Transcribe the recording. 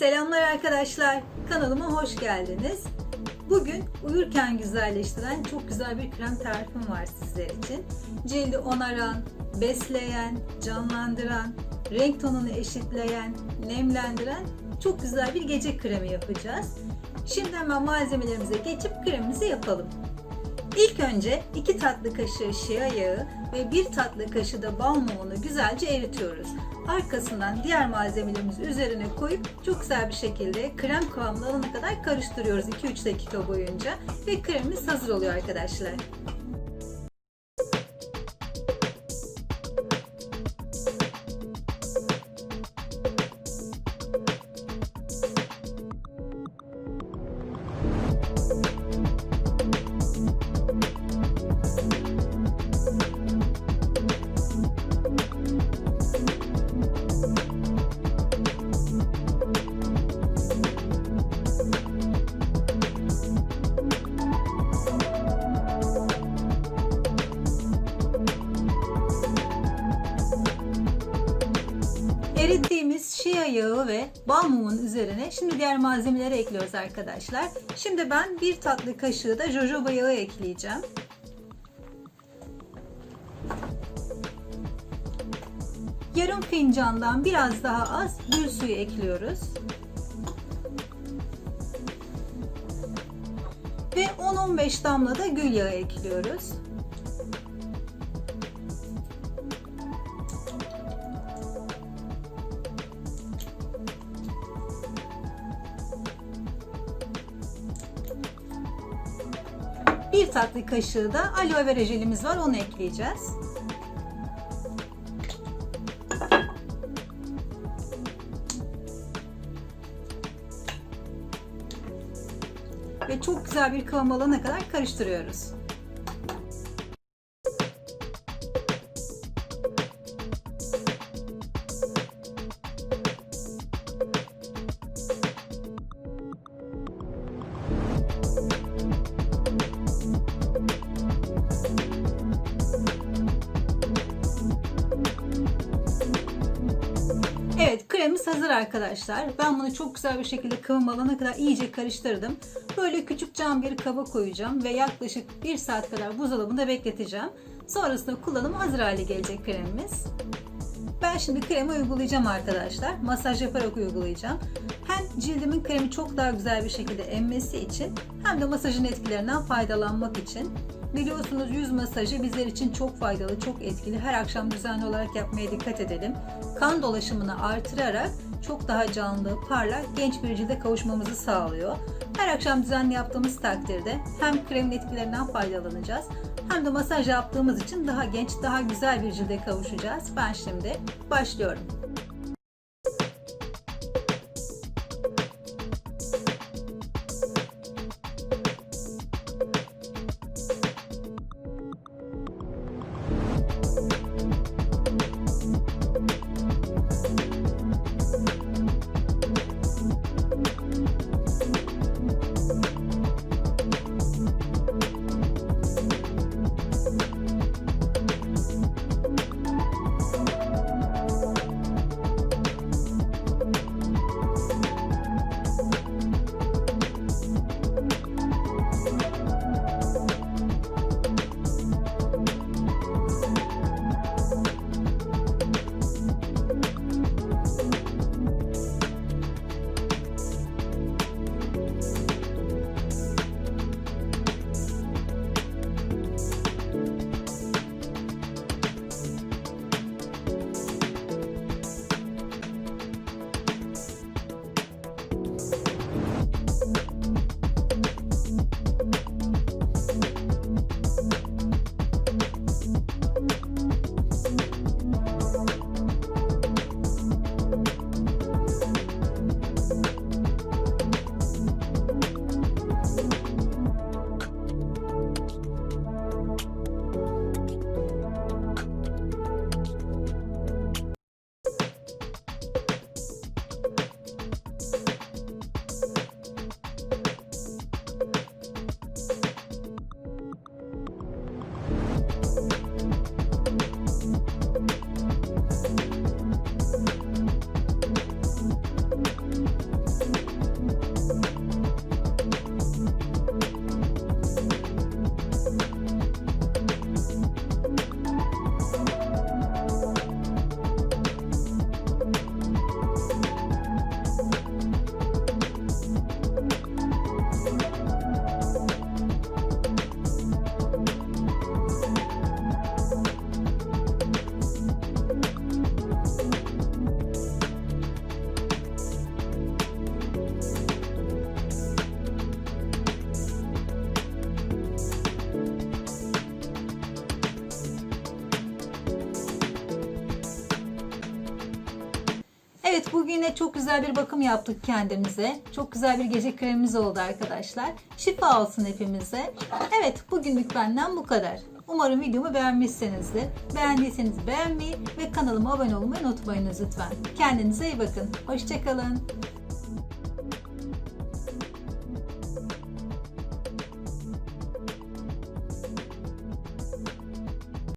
Selamlar arkadaşlar. Kanalıma hoş geldiniz. Bugün uyurken güzelleştiren çok güzel bir krem tarifim var sizler için. Cildi onaran, besleyen, canlandıran, renk tonunu eşitleyen, nemlendiren çok güzel bir gece kremi yapacağız. Şimdi hemen malzemelerimize geçip kremimizi yapalım. İlk önce 2 tatlı kaşığı şia yağı ve 1 tatlı kaşığı da bal güzelce eritiyoruz. Arkasından diğer malzemelerimizi üzerine koyup çok güzel bir şekilde krem kıvamına alana kadar karıştırıyoruz 2-3 dakika boyunca ve kremimiz hazır oluyor arkadaşlar. Şia yağı ve bal mumun üzerine şimdi diğer malzemeleri ekliyoruz arkadaşlar. Şimdi ben bir tatlı kaşığı da jojoba yağı ekleyeceğim. Yarım fincandan biraz daha az gül suyu ekliyoruz. Ve 10-15 damla da gül yağı ekliyoruz. Bir tatlı kaşığı da aloe vera jelimiz var onu ekleyeceğiz. Ve çok güzel bir kıvam alana kadar karıştırıyoruz. Kremimiz hazır arkadaşlar. Ben bunu çok güzel bir şekilde kıvam alana kadar iyice karıştırdım. Böyle küçük cam bir kaba koyacağım ve yaklaşık 1 saat kadar buzdolabında bekleteceğim. Sonrasında kullanım hazır hale gelecek kremimiz. Ben şimdi kremi uygulayacağım arkadaşlar. Masaj yaparak uygulayacağım. Hem cildimin kremi çok daha güzel bir şekilde emmesi için hem de masajın etkilerinden faydalanmak için. Biliyorsunuz yüz masajı bizler için çok faydalı, çok etkili. Her akşam düzenli olarak yapmaya dikkat edelim. Kan dolaşımını artırarak çok daha canlı, parlak, genç bir cilde kavuşmamızı sağlıyor. Her akşam düzenli yaptığımız takdirde hem kremin etkilerinden faydalanacağız hem de masaj yaptığımız için daha genç, daha güzel bir cilde kavuşacağız. Ben şimdi başlıyorum. Bugün yine çok güzel bir bakım yaptık kendimize. Çok güzel bir gece kremimiz oldu arkadaşlar. Şifa olsun hepimize. Evet bugünlük benden bu kadar. Umarım videomu beğenmişsinizdir. Beğendiyseniz beğenmeyi ve kanalıma abone olmayı unutmayınız lütfen. Kendinize iyi bakın. Hoşçakalın.